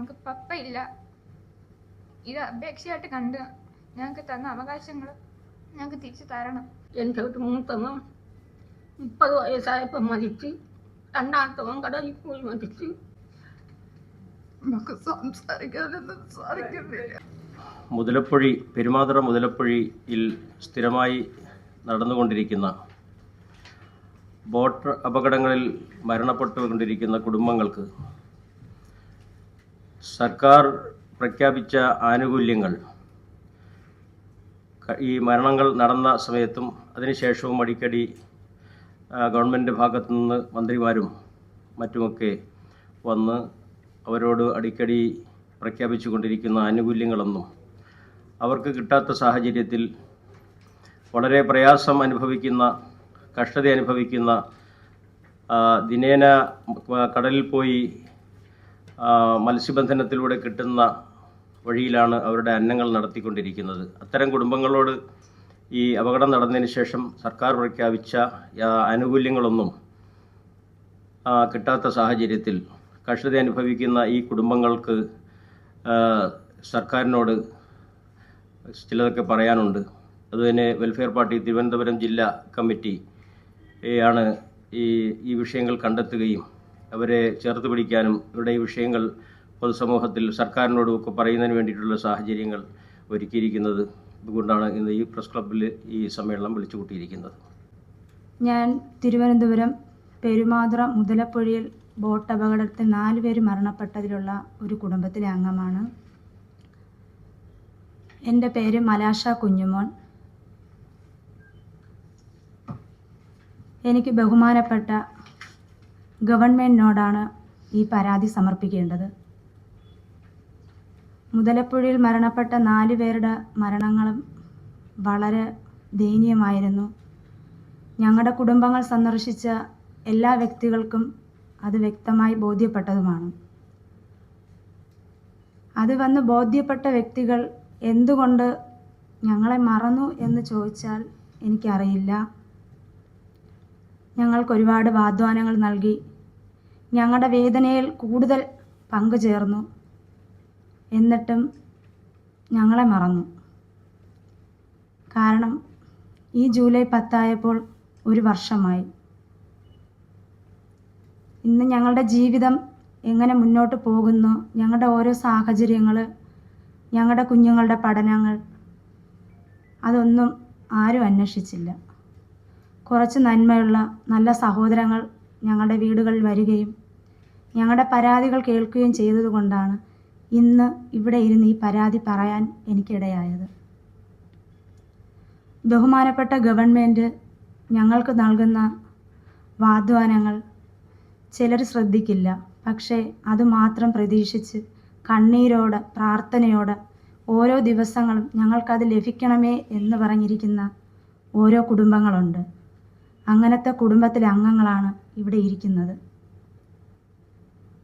നമുക്ക് പപ്പ ഇല്ല. ഇത് അപേക്ഷയായിട്ട് കണ്ട് ഞങ്ങൾക്ക് തന്ന അവകാശങ്ങൾ ഞങ്ങൾക്ക് തിരിച്ചു തരണം. എന്റെ ഒരു മൂത്തമ്മ മുപ്പത് വയസ്സായപ്പോൾ മരിച്ച് രണ്ടാമത്തവൻ കടലിൽ പോയി മരിച്ച്. നമുക്ക് സംസാരിക്കാനൊന്നും സാധിക്കുന്നില്ല. മുതലപ്പൊഴി പെരുമാതുറ മുതലപ്പൊഴിയിൽ സ്ഥിരമായി നടന്നുകൊണ്ടിരിക്കുന്ന ബോട്ട് അപകടങ്ങളിൽ മരണപ്പെട്ടുകൊണ്ടിരിക്കുന്ന കുടുംബങ്ങൾക്ക് സർക്കാർ പ്രഖ്യാപിച്ച ആനുകൂല്യങ്ങൾ. ഈ മരണങ്ങൾ നടന്ന സമയത്തും അതിനുശേഷവും അടിക്കടി ഗവൺമെന്റ് ഭാഗത്തു നിന്ന് മന്ത്രിമാരും മറ്റുമൊക്കെ വന്ന് അവരോട് അടിക്കടി പ്രഖ്യാപിച്ചു കൊണ്ടിരിക്കുന്ന ആനുകൂല്യങ്ങളൊന്നും അവർക്ക് കിട്ടാത്ത സാഹചര്യത്തിൽ വളരെ പ്രയാസം അനുഭവിക്കുന്ന കഷ്ടത അനുഭവിക്കുന്ന ദിനേന കടലിൽ പോയി മത്സ്യബന്ധനത്തിലൂടെ കിട്ടുന്ന വഴിയിലാണ് അവരുടെ അന്നങ്ങൾ നടത്തിക്കൊണ്ടിരിക്കുന്നത്. അത്തരം കുടുംബങ്ങളോട് ഈ അപകടം നടന്നതിന് ശേഷം സർക്കാർ പ്രഖ്യാപിച്ച ആനുകൂല്യങ്ങളൊന്നും കിട്ടാത്ത സാഹചര്യത്തിൽ കഷ്ടത അനുഭവിക്കുന്ന ഈ കുടുംബങ്ങൾക്ക് സർക്കാരിനോട് ചിലതൊക്കെ പറയാനുണ്ട്. അതുതന്നെ വെൽഫെയർ പാർട്ടി തിരുവനന്തപുരം ജില്ലാ കമ്മിറ്റി ആണ് ഈ ഈ വിഷയങ്ങൾ കണ്ടെത്തുകയും അവരെ ചേർത്ത് പിടിക്കാനും ഇവരുടെ ഈ വിഷയങ്ങൾ പൊതുസമൂഹത്തിൽ സർക്കാരിനോടും ഒക്കെ പറയുന്നതിന് വേണ്ടിയിട്ടുള്ള സാഹചര്യങ്ങൾ ഒരുക്കിയിരിക്കുന്നത്. അതുകൊണ്ടാണ് ഇന്ന് ഈ പ്രസ് ക്ലബിൽ ഈ സമ്മേളനം വിളിച്ചു കൂട്ടിയിരിക്കുന്നത് ഞാൻ തിരുവനന്തപുരം പെരുമാതുറ മുതലപ്പൊഴിയിൽ ബോട്ട് അപകടത്തിൽ നാല് പേര് മരണപ്പെട്ടതിലുള്ള ഒരു കുടുംബത്തിലെ അംഗമാണ്. എന്റെ പേര് മലാഷ കുഞ്ഞുമോൻ. എനിക്ക് ബഹുമാനപ്പെട്ട ഗവൺമെന്റിനോടാണ് ഈ പരാതി സമർപ്പിക്കേണ്ടത്. മുതലപ്പുഴയിൽ മരണപ്പെട്ട നാല് പേരുടെ മരണങ്ങളും വളരെ ദയനീയമായിരുന്നു. ഞങ്ങളുടെ കുടുംബങ്ങൾ സന്ദർശിച്ച എല്ലാ വ്യക്തികൾക്കും അത് വ്യക്തമായി ബോധ്യപ്പെട്ടതുമാണ്. അത് വന്ന് ബോധ്യപ്പെട്ട വ്യക്തികൾ എന്തുകൊണ്ട് ഞങ്ങളെ മറന്നു എന്ന് ചോദിച്ചാൽ എനിക്കറിയില്ല. ഞങ്ങൾക്ക് ഒരുപാട് വാഗ്ദാനങ്ങൾ നൽകി ഞങ്ങളുടെ വേദനയിൽ കൂടുതൽ പങ്കുചേർന്നു എന്നിട്ടും ഞങ്ങളെ മറന്നു. കാരണം ഈ ജൂലൈ പത്തായപ്പോൾ ഒരു വർഷമായി. ഇന്ന് ഞങ്ങളുടെ ജീവിതം എങ്ങനെ മുന്നോട്ട് പോകുന്നു ഞങ്ങളുടെ ഓരോ സാഹചര്യങ്ങൾ ഞങ്ങളുടെ കുഞ്ഞുങ്ങളുടെ പഠനങ്ങൾ അതൊന്നും ആരും അന്വേഷിച്ചില്ല. കുറച്ച് നന്മയുള്ള നല്ല സഹോദരങ്ങൾ ഞങ്ങളുടെ വീടുകളിൽ വരികയും ഞങ്ങളുടെ പരാതികൾ കേൾക്കുകയും ചെയ്തതുകൊണ്ടാണ് ഇന്ന് ഇവിടെ ഇരുന്ന് ഈ പരാതി പറയാൻ എനിക്കിടയായത്. ബഹുമാനപ്പെട്ട ഗവൺമെന്റ് ഞങ്ങൾക്ക് നൽകുന്ന വാഗ്ദാനങ്ങൾ ചിലർ ശ്രദ്ധിക്കില്ല. പക്ഷേ അതുമാത്രം പ്രതീക്ഷിച്ച് കണ്ണീരോട് പ്രാർത്ഥനയോടെ ഓരോ ദിവസങ്ങളും ഞങ്ങൾക്കത് ലഭിക്കണമേ എന്ന് പറഞ്ഞിരിക്കുന്ന ഓരോ കുടുംബങ്ങളുണ്ട്. അങ്ങനത്തെ കുടുംബത്തിലെ അംഗങ്ങളാണ് ഇവിടെ ഇരിക്കുന്നത്.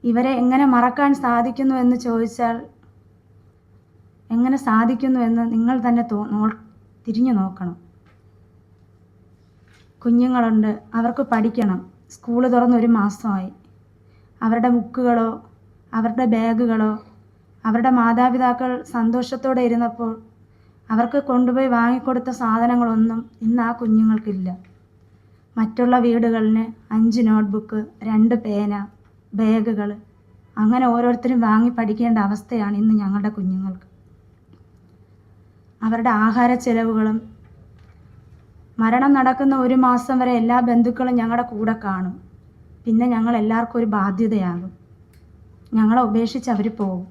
ഇവരെ എങ്ങനെ മറക്കാൻ സാധിക്കുന്നു എന്ന് ചോദിച്ചാൽ എങ്ങനെ സാധിക്കുന്നു എന്ന് നിങ്ങൾ തന്നെ തോ തിരിഞ്ഞു നോക്കണം. കുഞ്ഞുങ്ങളുണ്ട് അവർക്ക് പഠിക്കണം. സ്കൂൾ തുറന്ന് ഒരു മാസമായി. അവരുടെ ബുക്കുകളോ അവരുടെ ബാഗുകളോ അവരുടെ മാതാപിതാക്കൾ സന്തോഷത്തോടെ ഇരുന്നപ്പോൾ അവർക്ക് കൊണ്ടുപോയി വാങ്ങിക്കൊടുത്ത സാധനങ്ങളൊന്നും ഇന്ന് ആ കുഞ്ഞുങ്ങൾക്കില്ല. മറ്റുള്ള വീടുകളിന് അഞ്ച് നോട്ട്ബുക്ക് രണ്ട് പേന ബാഗുകൾ അങ്ങനെ ഓരോരുത്തരും വാങ്ങി പഠിക്കേണ്ട അവസ്ഥയാണ് ഇന്ന് ഞങ്ങളുടെ കുഞ്ഞുങ്ങൾക്ക്. അവരുടെ ആഹാര ചെലവുകളും മരണം നടക്കുന്ന ഒരു മാസം വരെ എല്ലാ ബന്ധുക്കളും ഞങ്ങളുടെ കൂടെ കാണും. പിന്നെ ഞങ്ങൾ എല്ലാവർക്കും ഒരു ബാധ്യതയാകും. ഞങ്ങളെ ഉപേക്ഷിച്ച് അവർ പോകും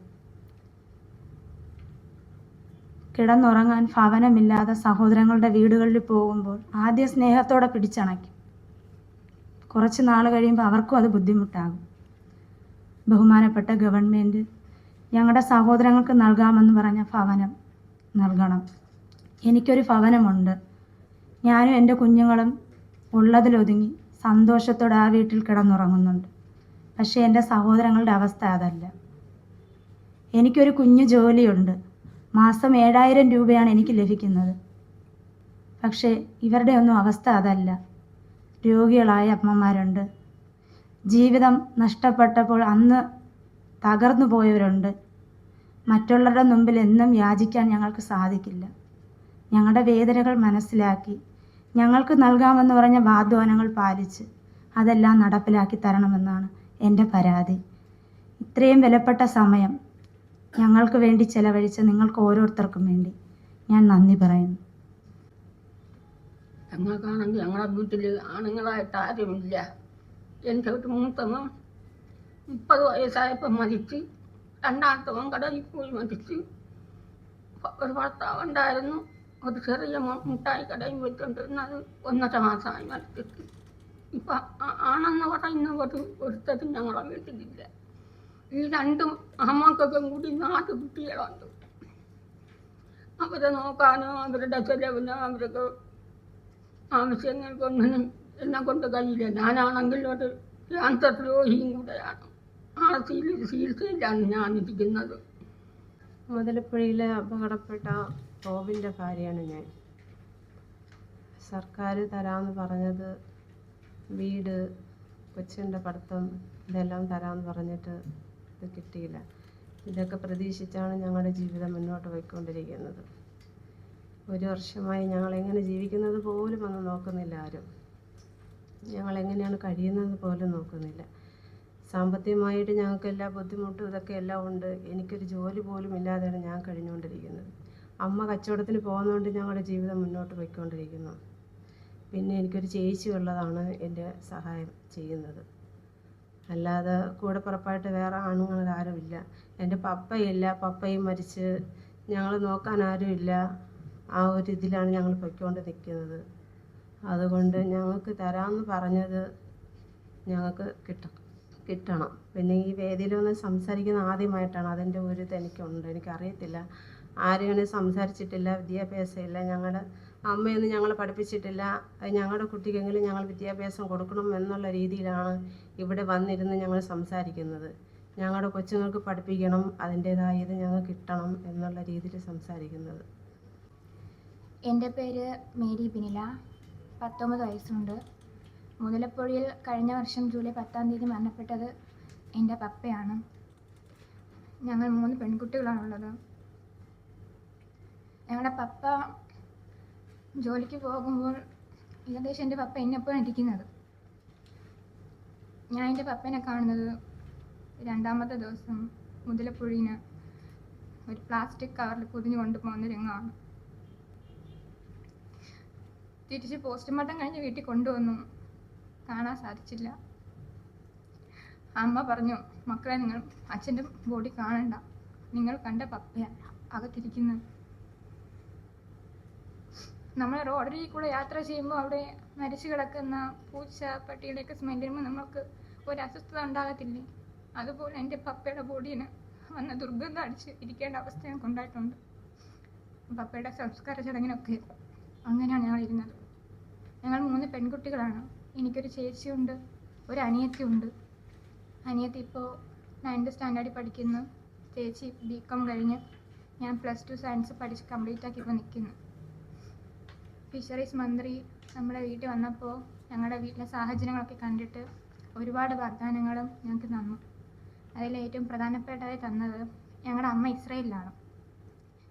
കിടന്നുറങ്ങാൻ ഭവനമില്ലാതെ സഹോദരങ്ങളുടെ വീടുകളിൽ പോകുമ്പോൾ ആദ്യ സ്നേഹത്തോടെ പിടിച്ചണയ്ക്കും. കുറച്ച് നാൾ കഴിയുമ്പോൾ അവർക്കും അത് ബുദ്ധിമുട്ടാകും. ബഹുമാനപ്പെട്ട ഗവൺമെന്റ് ഞങ്ങളുടെ സഹോദരങ്ങൾക്ക് നൽകാമെന്ന് പറഞ്ഞ ഭവനം നൽകണം. എനിക്കൊരു ഭവനമുണ്ട്. ഞാനും എന്റെ കുഞ്ഞുങ്ങളും ഉള്ളതിലൊതുങ്ങി സന്തോഷത്തോടെ ആ വീട്ടിൽ കിടന്നുറങ്ങുന്നുണ്ട്. പക്ഷേ എന്റെ സഹോദരങ്ങളുടെ അവസ്ഥ അതല്ല. എനിക്കൊരു കുഞ്ഞു ജോലിയുണ്ട്. മാസം ഏഴായിരം രൂപയാണ് എനിക്ക് ലഭിക്കുന്നത്. പക്ഷേ ഇവരുടെ ഒന്നും അവസ്ഥ അതല്ല. രോഗികളായ അമ്മമാരുണ്ട്. ജീവിതം നഷ്ടപ്പെട്ടപ്പോൾ അന്ന് തകർന്നു പോയവരുണ്ട്. മറ്റുള്ളവരുടെ മുമ്പിൽ എന്നും യാചിക്കാൻ ഞങ്ങൾക്ക് സാധിക്കില്ല. ഞങ്ങളുടെ വേദനകൾ മനസ്സിലാക്കി ഞങ്ങൾക്ക് നൽകാമെന്ന് പറഞ്ഞ വാഗ്ദാനങ്ങൾ പാലിച്ച് അതെല്ലാം നടപ്പിലാക്കി തരണമെന്നാണ് എന്റെ പരാതി. ഇത്രയും വിലപ്പെട്ട സമയം ഞങ്ങൾക്ക് വേണ്ടി ചെലവഴിച്ച നിങ്ങൾക്ക് ഓരോരുത്തർക്കും വേണ്ടി ഞാൻ നന്ദി പറയുന്നു. ഞങ്ങൾക്കാണെങ്കിൽ ഞങ്ങളുടെ വീട്ടിൽ ആണുങ്ങളായിട്ട് ആരുമില്ല. എന്റെ ഒരു മൂത്തവൻ മുപ്പത് വയസ്സായപ്പോൾ മരിച്ച് രണ്ടാമത്തവൻ കടയിൽ പോയി മരിച്ച്. ഒരു ഭർത്താവ് ഉണ്ടായിരുന്നു. ഒരു ചെറിയ മുട്ടായി കടയിൽ വെച്ചുകൊണ്ടിരുന്നത് ഒന്നര മാസമായി മരിച്ചിട്ട്. ഇപ്പം ആണെന്ന് പറയുന്ന ഒരു ഒരുത്തരും ഞങ്ങളുടെ വീട്ടിലില്ല. ഈ രണ്ടും അമ്മക്കൊക്കെ കൂടി നാല് കുട്ടികളുണ്ട്. അവരെ നോക്കാനോ അവരുടെ ചെലവിനോ അവർക്ക് ആവശ്യങ്ങൾക്കൊന്നും എന്നെ കൊണ്ട് കഴിയില്ല. ഞാനാണെങ്കിൽ ഒരു ക്യാൻസർ രോഗിയും കൂടെയാണ്. ആ ചികിത്സ ചികിത്സയിലാണ് ഞാനിരിക്കുന്നത്. മുതലപ്പുഴയിലെ അപകടപ്പെട്ട റോബിന്റെ ഭാര്യയാണ് ഞാൻ. സർക്കാർ തരാമെന്ന് പറഞ്ഞത് വീട് കൊച്ചിന്റെ പഠിത്തം ഇതെല്ലാം തരാമെന്ന് പറഞ്ഞിട്ട് ഇത് കിട്ടിയില്ല. ഇതൊക്കെ പ്രതീക്ഷിച്ചാണ് ഞങ്ങളുടെ ജീവിതം മുന്നോട്ട് പോയിക്കൊണ്ടിരിക്കുന്നത്. ഒരു വർഷമായി ഞങ്ങൾ എങ്ങനെ ജീവിക്കുന്നത് പോലും അന്ന് നോക്കുന്നില്ല ആരും. ഞങ്ങൾ എങ്ങനെയാണ് കഴിയുന്നത് പോലും നോക്കുന്നില്ല. സാമ്പത്തികമായിട്ട് ഞങ്ങൾക്ക് എല്ലാ ബുദ്ധിമുട്ടും ഇതൊക്കെ എല്ലാം ഉണ്ട്. എനിക്കൊരു ജോലി പോലും ഇല്ലാതെയാണ് ഞാൻ കഴിഞ്ഞുകൊണ്ടിരിക്കുന്നത്. അമ്മ കച്ചവടത്തിന് പോകുന്നതുകൊണ്ട് ഞങ്ങളുടെ ജീവിതം മുന്നോട്ട് പോയിക്കൊണ്ടിരിക്കുന്നു. പിന്നെ എനിക്കൊരു ചേച്ചി ഉള്ളതാണ് എന്റെ സഹായം ചെയ്യുന്നത്. അല്ലാതെ കൂടെ പുറപ്പായിട്ട് വേറെ ആണുങ്ങൾ ആരുമില്ല എന്റെ പപ്പയില്ല. പപ്പയും മരിച്ച് ഞങ്ങൾ നോക്കാൻ ആരുമില്ല. ആ ഒരു ഇതിലാണ് ഞങ്ങൾ പൊയ്ക്കൊണ്ട് നിൽക്കുന്നത്. അതുകൊണ്ട് ഞങ്ങൾക്ക് തരാമെന്ന് പറഞ്ഞത് ഞങ്ങൾക്ക് കിട്ട കിട്ടണം. പിന്നെ ഈ വേദിയിലൊന്ന് സംസാരിക്കുന്ന ആദ്യമായിട്ടാണ് അതിന്റെ ഒരു ഇത് എനിക്കുണ്ട്. എനിക്കറിയത്തില്ല ആരും ഇങ്ങനെ സംസാരിച്ചിട്ടില്ല വിദ്യാഭ്യാസമില്ല ഞങ്ങളുടെ അമ്മയൊന്നും ഞങ്ങളെ പഠിപ്പിച്ചിട്ടില്ല ഞങ്ങളുടെ കുട്ടിക്കെങ്കിലും ഞങ്ങൾ വിദ്യാഭ്യാസം കൊടുക്കണം എന്നുള്ള രീതിയിലാണ് ഇവിടെ വന്നിരുന്ന് ഞങ്ങൾ സംസാരിക്കുന്നത്. ഞങ്ങളുടെ കൊച്ചുങ്ങൾക്ക് പഠിപ്പിക്കണം അതിന്റേതായത് ഞങ്ങൾ കിട്ടണം എന്നുള്ള രീതിയിൽ സംസാരിക്കുന്നത്. എന്റെ പേര് മേരി ബിനില. പത്തൊമ്പത് വയസ്സുണ്ട്. മുതലപ്പുഴയിൽ കഴിഞ്ഞ വർഷം ജൂലൈ പത്താം തീയതി മരണപ്പെട്ടത് എന്റെ പപ്പയാണ്. ഞങ്ങൾ മൂന്ന് പെൺകുട്ടികളാണുള്ളത്. ഞങ്ങളുടെ പപ്പ ജോലിക്ക് പോകുമ്പോൾ ഏകദേശം എന്റെ പപ്പ എന്നെപ്പോഴാണ് ഇരിക്കുന്നത്. ഞാൻ എന്റെ പപ്പനെ കാണുന്നത് രണ്ടാമത്തെ ദിവസം മുതലപ്പുഴീന് ഒരു പ്ലാസ്റ്റിക് കവറിൽ പൊതിഞ്ഞു കൊണ്ടുപോകുന്ന രംഗമാണ്. തിരിച്ച് പോസ്റ്റ്മോർട്ടം കഴിഞ്ഞ് വീട്ടിൽ കൊണ്ടുവന്നു. കാണാൻ സാധിച്ചില്ല. അമ്മ പറഞ്ഞു മക്കളെ നിങ്ങൾ അച്ഛന്റെ ബോഡി കാണണ്ട. നിങ്ങൾ കണ്ട പപ്പയാണ് അകത്തിരിക്കുന്നത്. നമ്മൾ റോഡിൽ കൂടെ യാത്ര ചെയ്യുമ്പോൾ അവിടെ മരിച്ചു കിടക്കുന്ന പൂച്ച പട്ടിയുടെയൊക്കെ സ്മെല്ല് വരുമ്പോൾ നമ്മൾക്ക് ഒരു അസ്വസ്ഥത ഉണ്ടാകത്തില്ലേ? അതുപോലെ എന്റെ പപ്പയുടെ ബോഡിന് വന്ന ദുർഗന്ധം അടിച്ച് ഇരിക്കേണ്ട അവസ്ഥ ഞങ്ങൾക്ക് ഉണ്ടായിട്ടുണ്ട് പപ്പയുടെ സംസ്കാര ചടങ്ങിനൊക്കെ അങ്ങനെയാണ് ഞങ്ങൾ ഇരുന്നത്. ഞങ്ങൾ മൂന്ന് പെൺകുട്ടികളാണ്. എനിക്കൊരു ചേച്ചിയുണ്ട് ഒരു അനിയത്തിയുണ്ട്. അനിയത്തി ഇപ്പോൾ നയൻത് സ്റ്റാൻഡേർഡിൽ പഠിക്കുന്നു. ചേച്ചി ബി കോം കഴിഞ്ഞ് ഞാൻ പ്ലസ് ടു സയൻസ് പഠിച്ച് കംപ്ലീറ്റ് ആക്കി ഇപ്പോൾ നിൽക്കുന്നു ഫിഷറീസ് മന്ത്രി നമ്മുടെ വീട്ടിൽ വന്നപ്പോൾ ഞങ്ങളുടെ വീട്ടിലെ സാഹചര്യങ്ങളൊക്കെ കണ്ടിട്ട് ഒരുപാട് വാഗ്ദാനങ്ങളും ഞങ്ങൾക്ക് തന്നു. അതിൽ ഏറ്റവും പ്രധാനപ്പെട്ടതായി തന്നത് ഞങ്ങളുടെ അമ്മ ഇസ്രയേലിലാണ്.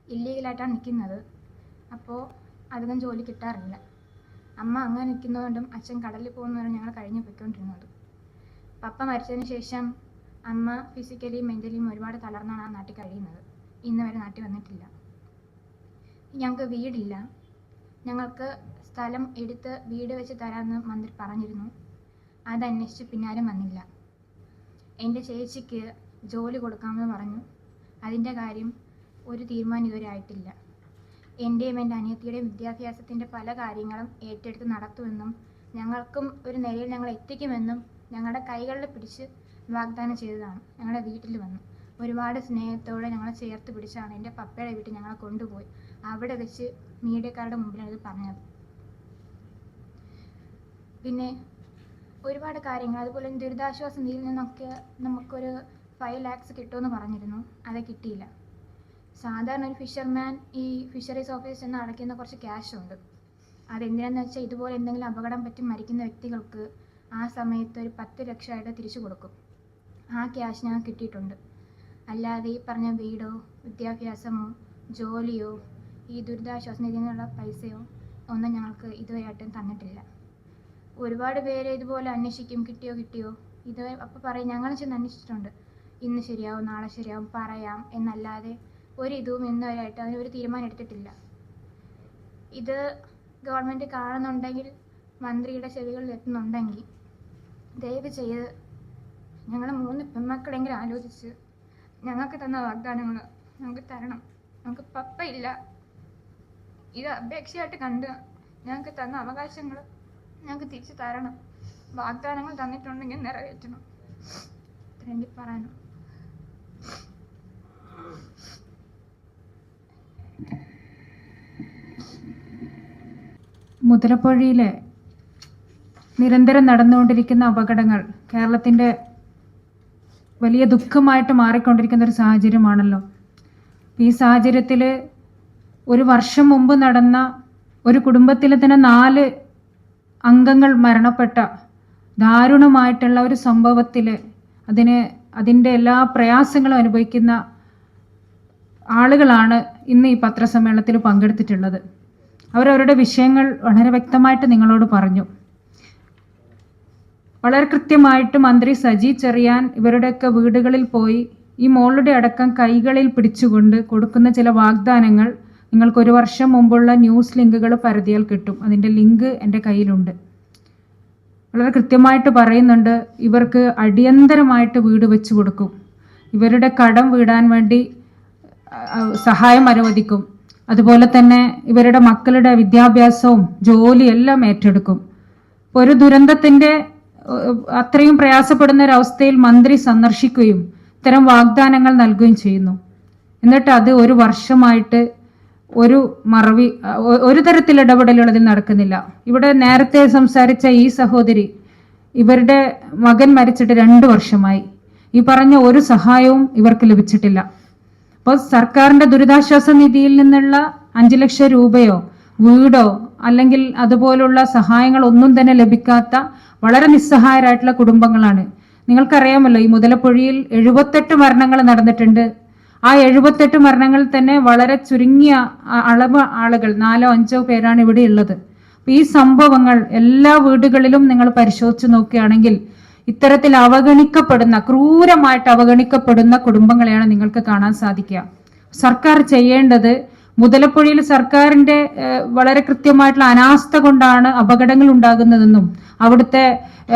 ഇല്ലീഗലായിട്ടാണ് നിൽക്കുന്നത്. അപ്പോൾ അധികം ജോലി കിട്ടാറില്ല. അമ്മ അങ്ങനെ നിൽക്കുന്നതുകൊണ്ടും അച്ഛൻ കടലിൽ പോകുന്നതുകൊണ്ടും ഞങ്ങൾ കഴിഞ്ഞു പോയിക്കൊണ്ടിരുന്നത്. പപ്പ മരിച്ചതിന് ശേഷം അമ്മ ഫിസിക്കലിയും മെന്റലിയും ഒരുപാട് തളർന്നാണ് ആ നാട്ടിൽ കഴിയുന്നത്. ഇന്ന് വരെ നാട്ടിൽ വന്നിട്ടില്ല. ഞങ്ങൾക്ക് വീടില്ല. ഞങ്ങൾക്ക് സ്ഥലം എടുത്ത് വീട് വെച്ച് തരാമെന്ന് മന്ത്രി പറഞ്ഞിരുന്നു. അതന്വേഷിച്ച് പിന്നാരും വന്നില്ല. എന്റെ ചേച്ചിക്ക് ജോലി കൊടുക്കാമെന്ന് പറഞ്ഞു. അതിന്റെ കാര്യം ഒരു തീരുമാനം ഇതുവരെ ആയിട്ടില്ല. എന്റെയും എന്റെ അനിയത്തിയുടെയും വിദ്യാഭ്യാസത്തിന്റെ പല കാര്യങ്ങളും ഏറ്റെടുത്ത് നടത്തുമെന്നും ഞങ്ങൾക്കും ഒരു നിലയിൽ ഞങ്ങൾ എത്തിക്കുമെന്നും ഞങ്ങളുടെ കൈകളിൽ പിടിച്ച് വാഗ്ദാനം ചെയ്തതാണ്. ഞങ്ങളുടെ വീട്ടിൽ വന്നു. ഒരുപാട് സ്നേഹത്തോടെ ഞങ്ങളെ ചേർത്ത് പിടിച്ചാണ് എന്റെ പപ്പയുടെ വീട്ടിൽ ഞങ്ങളെ കൊണ്ടുപോയി. അവിടെ വെച്ച് മീഡിയക്കാരുടെ മുമ്പിലാണ് ഇത് പറഞ്ഞത്. പിന്നെ ഒരുപാട് കാര്യങ്ങൾ. അതുപോലെ ദുരിതാശ്വാസ നിധിയിൽ നിന്നൊക്കെ നമുക്കൊരു ഫൈവ് ലാക്സ് കിട്ടുമെന്ന് പറഞ്ഞിരുന്നു. അത് കിട്ടിയില്ല. സാധാരണ ഒരു ഫിഷർമാൻ ഈ ഫിഷറീസ് ഓഫീസിൽ നിന്ന് അടയ്ക്കുന്ന കുറച്ച് ക്യാഷ് ഉണ്ട്. അതെന്തിനാന്ന് വെച്ചാൽ ഇതുപോലെ എന്തെങ്കിലും അപകടം പറ്റി മരിക്കുന്ന വ്യക്തികൾക്ക് ആ സമയത്ത് ഒരു പത്ത് ലക്ഷമായിട്ട് തിരിച്ചു കൊടുക്കും. ആ ക്യാഷ് ഞങ്ങൾക്ക് കിട്ടിയിട്ടുണ്ട്. അല്ലാതെ ഈ പറഞ്ഞ വീടോ വിദ്യാഭ്യാസമോ ജോലിയോ ഈ ദുരിതാശ്വാസ നിധിയിൽ നിന്നുള്ള പൈസയോ ഒന്നും ഞങ്ങൾക്ക് ഇതുവരെയായിട്ടും തന്നിട്ടില്ല. ഒരുപാട് പേര് ഇതുപോലെ അന്വേഷിക്കും കിട്ടിയോ കിട്ടിയോ? ഇതുവരെ അപ്പോൾ പറയും ഞങ്ങൾ ചെന്ന് അന്വേഷിച്ചിട്ടുണ്ട്. ഇന്ന് ശരിയാവും നാളെ ശരിയാവും പറയാം എന്നല്ലാതെ ഒരു ഇതും ഇന്ന് വരെയായിട്ട് അതിന് ഒരു തീരുമാനം എടുത്തിട്ടില്ല. ഇത് ഗവൺമെന്റ് കാണുന്നുണ്ടെങ്കിൽ മന്ത്രിയുടെ ചെവികളിൽ എത്തുന്നുണ്ടെങ്കിൽ ദയവ് ചെയ്ത് ഞങ്ങൾ മൂന്ന് പെൺമക്കളെങ്കിലും ആലോചിച്ച് ഞങ്ങൾക്ക് തന്ന വാഗ്ദാനങ്ങൾ ഞങ്ങൾക്ക് തരണം. ഞങ്ങൾക്ക് പപ്പ ഇല്ല. ഇത് അപേക്ഷയായിട്ട് കണ്ട് ഞങ്ങൾക്ക് തന്ന അവകാശങ്ങൾ ഞങ്ങൾക്ക് തിരിച്ചു തരണം. വാഗ്ദാനങ്ങൾ തന്നിട്ടുണ്ടെങ്കിൽ നിറവേറ്റണം. ഇത്ര എനിക്ക് പറയാനും മുതലപ്പുഴയിലെ നിരന്തരം നടന്നുകൊണ്ടിരിക്കുന്ന അപകടങ്ങൾ കേരളത്തിന്റെ വലിയ ദുഃഖമായിട്ട് മാറിക്കൊണ്ടിരിക്കുന്ന ഒരു സാഹചര്യമാണല്ലോ. ഈ സാഹചര്യത്തിൽ ഒരു വർഷം മുമ്പ് നടന്ന ഒരു കുടുംബത്തിലെ തന്നെ നാല് അംഗങ്ങൾ മരണപ്പെട്ട ദാരുണമായിട്ടുള്ള ഒരു സംഭവത്തിൽ അതിന് അതിന്റെ എല്ലാ പ്രയാസങ്ങളും അനുഭവിക്കുന്ന ആളുകളാണ് ഇന്ന് ഈ പത്രസമ്മേളനത്തിൽ പങ്കെടുത്തിട്ടുള്ളത്. അവരവരുടെ വിഷയങ്ങൾ വളരെ വ്യക്തമായിട്ട് നിങ്ങളോട് പറഞ്ഞു. വളരെ കൃത്യമായിട്ട് മന്ത്രി സജി ചെറിയാൻ ഇവരുടെയൊക്കെ വീടുകളിൽ പോയി ഈ മോളുടെ അടക്കം കൈകളിൽ പിടിച്ചുകൊണ്ട് കൊടുക്കുന്ന ചില വാഗ്ദാനങ്ങൾ നിങ്ങൾക്ക് ഒരു വർഷം മുമ്പുള്ള ന്യൂസ് ലിങ്കുകൾ പരതിയാൽ കിട്ടും. അതിന്റെ ലിങ്ക് എന്റെ കയ്യിലുണ്ട്. വളരെ കൃത്യമായിട്ട് പറയുന്നുണ്ട് ഇവർക്ക് അടിയന്തരമായിട്ട് വീട് വെച്ചു കൊടുക്കും. ഇവരുടെ കടം വീടാൻ വേണ്ടി സഹായം അനുവദിക്കും. അതുപോലെ തന്നെ ഇവരുടെ മക്കളുടെ വിദ്യാഭ്യാസവും ജോലിയും എല്ലാം ഏറ്റെടുക്കും ഒരു ദുരന്തത്തിന്റെ അത്രയും പ്രയാസപ്പെടുന്ന ഒരവസ്ഥയിൽ മന്ത്രി സന്ദർശിക്കുകയും ഇത്തരം വാഗ്ദാനങ്ങൾ നൽകുകയും ചെയ്യുന്നു. എന്നിട്ട് അത് ഒരു വർഷമായിട്ട് ഒരു മറവി ഒരു തരത്തിൽ ഇടപെടലുകൾ അതിൽ നടക്കുന്നില്ല. ഇവിടെ നേരത്തെ സംസാരിച്ച ഈ സഹോദരി ഇവരുടെ മകൻ മരിച്ചിട്ട് രണ്ട് വർഷമായി. ഈ പറഞ്ഞ ഒരു സഹായവും ഇവർക്ക് ലഭിച്ചിട്ടില്ല. അപ്പോൾ സർക്കാരിന്റെ ദുരിതാശ്വാസ നിധിയിൽ നിന്നുള്ള അഞ്ചു ലക്ഷം രൂപയോ വീടോ അല്ലെങ്കിൽ അതുപോലുള്ള സഹായങ്ങൾ ഒന്നും തന്നെ ലഭിക്കാത്ത വളരെ നിസ്സഹായരായിട്ടുള്ള കുടുംബങ്ങളാണ്. നിങ്ങൾക്കറിയാമല്ലോ ഈ മുതലപ്പൊഴിയിൽ എഴുപത്തെട്ട് മരണങ്ങൾ നടന്നിട്ടുണ്ട്. ആ എഴുപത്തെട്ട് മരണങ്ങളിൽ തന്നെ വളരെ ചുരുങ്ങിയ അളവ് ആളുകൾ നാലോ അഞ്ചോ പേരാണ് ഇവിടെ ഉള്ളത്. ഈ സംഭവങ്ങൾ എല്ലാ വീടുകളിലും നിങ്ങൾ പരിശോധിച്ച് നോക്കുകയാണെങ്കിൽ ഇത്തരത്തിൽ അവഗണിക്കപ്പെടുന്ന ക്രൂരമായിട്ട് അവഗണിക്കപ്പെടുന്ന കുടുംബങ്ങളെയാണ് നിങ്ങൾക്ക് കാണാൻ സാധിക്കുക. സർക്കാർ ചെയ്യേണ്ടത് മുതലപ്പുഴയിൽ സർക്കാരിന്റെ വളരെ കൃത്യമായിട്ടുള്ള അനാസ്ഥ കൊണ്ടാണ് അപകടങ്ങൾ ഉണ്ടാകുന്നതെന്നും അവിടുത്തെ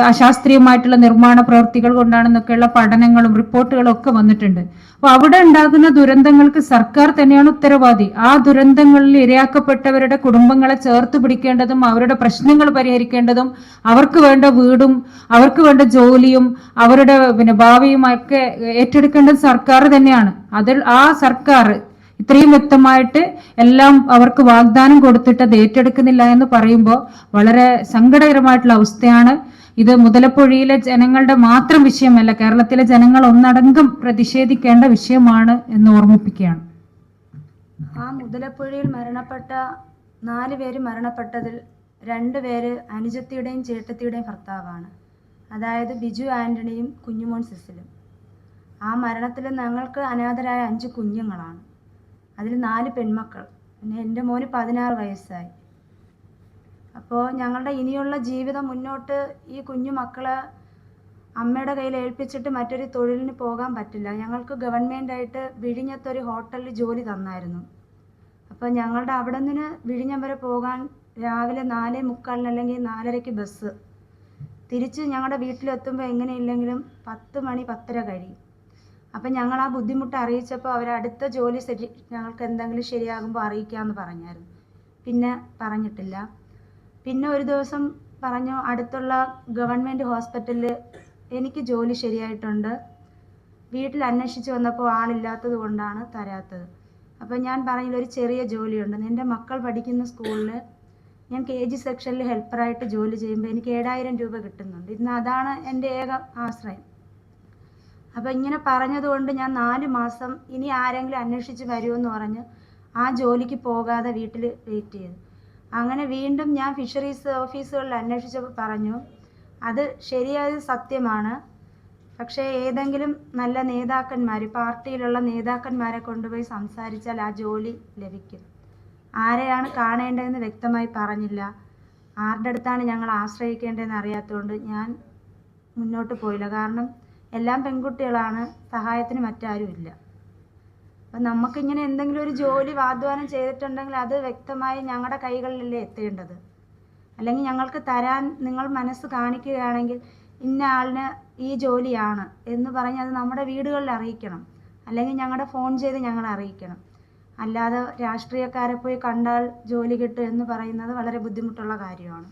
അശാസ്ത്രീയമായിട്ടുള്ള നിർമ്മാണ പ്രവൃത്തികൾ കൊണ്ടാണെന്നൊക്കെയുള്ള പഠനങ്ങളും റിപ്പോർട്ടുകളും ഒക്കെ വന്നിട്ടുണ്ട്. അപ്പൊ അവിടെ ഉണ്ടാകുന്ന ദുരന്തങ്ങൾക്ക് സർക്കാർ തന്നെയാണ് ഉത്തരവാദി. ആ ദുരന്തങ്ങളിൽ ഇരയാക്കപ്പെട്ടവരുടെ കുടുംബങ്ങളെ ചേർത്ത് പിടിക്കേണ്ടതും അവരുടെ പ്രശ്നങ്ങൾ പരിഹരിക്കേണ്ടതും അവർക്ക് വേണ്ട വീടും അവർക്ക് വേണ്ട ജോലിയും അവരുടെ പിന്നെ ഭാവിയും ഒക്കെ ഏറ്റെടുക്കേണ്ടത് സർക്കാർ തന്നെയാണ്. അതിൽ ആ സർക്കാർ ഇത്രയും വ്യക്തമായിട്ട് എല്ലാം അവർക്ക് വാഗ്ദാനം കൊടുത്തിട്ട് അത് ഏറ്റെടുക്കുന്നില്ല എന്ന് പറയുമ്പോൾ വളരെ സങ്കടകരമായിട്ടുള്ള അവസ്ഥയാണ്. ഇത് മുതലപ്പുഴയിലെ ജനങ്ങളുടെ മാത്രം വിഷയമല്ല കേരളത്തിലെ ജനങ്ങൾ ഒന്നടങ്കം പ്രതിഷേധിക്കേണ്ട വിഷയമാണ് എന്ന് ഓർമ്മിപ്പിക്കുകയാണ്. ആ മുതലപ്പുഴയിൽ മരണപ്പെട്ട നാല് പേര് മരണപ്പെട്ടതിൽ രണ്ട് പേര് അനുജത്തിയുടെയും ചേട്ടത്തിയുടെയും ഭർത്താവാണ്. അതായത് ബിജു ആന്റണിയും കുഞ്ഞുമോൻ സിസിലും. ആ മരണത്തിൽ ഞങ്ങൾക്ക് അനാഥരായ അഞ്ച് കുഞ്ഞുങ്ങളാണ്. അതിൽ നാല് പെൺമക്കൾ. പിന്നെ എന്റെ മോന് പതിനാറ് വയസ്സായി. അപ്പോൾ ഞങ്ങളുടെ ഇനിയുള്ള ജീവിതം മുന്നോട്ട് ഈ കുഞ്ഞു മക്കളെ അമ്മയുടെ കയ്യിൽ ഏൽപ്പിച്ചിട്ട് മറ്റൊരു തൊഴിലിന് പോകാൻ പറ്റില്ല. ഞങ്ങൾക്ക് ഗവൺമെന്റായിട്ട് വിഴിഞ്ഞത്തൊരു ഹോട്ടലിൽ ജോലി തന്നായിരുന്നു. അപ്പോൾ ഞങ്ങളുടെ അവിടെ നിന്ന് വിഴിഞ്ഞം വരെ പോകാൻ രാവിലെ നാല് മുക്കാലിന് അല്ലെങ്കിൽ നാലരയ്ക്ക് ബസ്. തിരിച്ച് ഞങ്ങളുടെ വീട്ടിലെത്തുമ്പോൾ എങ്ങനെയില്ലെങ്കിലും പത്ത് മണി പത്തര കഴിയും. അപ്പം ഞങ്ങൾ ആ ബുദ്ധിമുട്ട് അറിയിച്ചപ്പോൾ അവർ അടുത്ത ജോലി ശരി ഞങ്ങൾക്ക് എന്തെങ്കിലും ശരിയാകുമ്പോൾ അറിയിക്കാമെന്ന് പറഞ്ഞായിരുന്നു. പിന്നെ പറഞ്ഞിട്ടില്ല. പിന്നെ ഒരു ദിവസം പറഞ്ഞു അടുത്തുള്ള ഗവൺമെന്റ് ഹോസ്പിറ്റലിൽ എനിക്ക് ജോലി ശരിയായിട്ടുണ്ട്. വീട്ടിൽ അന്വേഷിച്ച് വന്നപ്പോൾ ആളില്ലാത്തത് കൊണ്ടാണ് തരാത്തത്. അപ്പം ഞാൻ പറഞ്ഞില്ല ഒരു ചെറിയ ജോലിയുണ്ട്. എന്റെ മക്കൾ പഠിക്കുന്ന സ്കൂളിൽ ഞാൻ കെ ജി സെക്ഷനിൽ ഹെൽപ്പറായിട്ട് ജോലി ചെയ്യുമ്പോൾ എനിക്ക് ഏഴായിരം രൂപ കിട്ടുന്നുണ്ട്. ഇന്ന് അതാണ് എന്റെ ഏക ആശ്രയം. അപ്പോൾ ഇങ്ങനെ പറഞ്ഞതുകൊണ്ട് ഞാൻ നാല് മാസം ഇനി ആരെങ്കിലും അന്വേഷിച്ച് വരുമെന്ന് പറഞ്ഞ് ആ ജോലിക്ക് പോകാതെ വീട്ടിൽ വെയിറ്റ് ചെയ്തു. അങ്ങനെ വീണ്ടും ഞാൻ ഫിഷറീസ് ഓഫീസുകളിൽ അന്വേഷിച്ചപ്പോൾ പറഞ്ഞു അത് ശരിയായ സത്യമാണ്. പക്ഷേ ഏതെങ്കിലും നല്ല നേതാക്കന്മാർ പാർട്ടിയിലുള്ള നേതാക്കന്മാരെ കൊണ്ടുപോയി സംസാരിച്ചാൽ ആ ജോലി ലഭിക്കും. ആരെയാണ് കാണേണ്ടതെന്ന് വ്യക്തമായി പറഞ്ഞില്ല. ആരുടെ അടുത്താണ് ഞങ്ങൾ ആശ്രയിക്കേണ്ടതെന്ന് അറിയാത്തതുകൊണ്ട് ഞാൻ മുന്നോട്ട് പോയില്ല. കാരണം എല്ലാം പെൺകുട്ടികളാണ് സഹായത്തിന് മറ്റാരും ഇല്ല അപ്പം നമുക്കിങ്ങനെ എന്തെങ്കിലും ഒരു ജോലി വാഗ്ദാനം ചെയ്തിട്ടുണ്ടെങ്കിൽ അത് വ്യക്തമായി ഞങ്ങളുടെ കൈകളിലല്ലേ എത്തേണ്ടത്. അല്ലെങ്കിൽ ഞങ്ങൾക്ക് തരാൻ നിങ്ങൾ മനസ്സ് കാണിക്കുകയാണെങ്കിൽ ഇന്ന ആളിന് ഈ ജോലിയാണ് എന്ന് പറഞ്ഞ് അത് നമ്മുടെ വീടുകളിൽ അറിയിക്കണം. അല്ലെങ്കിൽ ഞങ്ങളുടെ ഫോൺ ചെയ്ത് ഞങ്ങൾ അറിയിക്കണം. അല്ലാതെ രാഷ്ട്രീയക്കാരെ പോയി കണ്ടാൽ ജോലി കിട്ടും എന്ന് പറയുന്നത് വളരെ ബുദ്ധിമുട്ടുള്ള കാര്യമാണ്.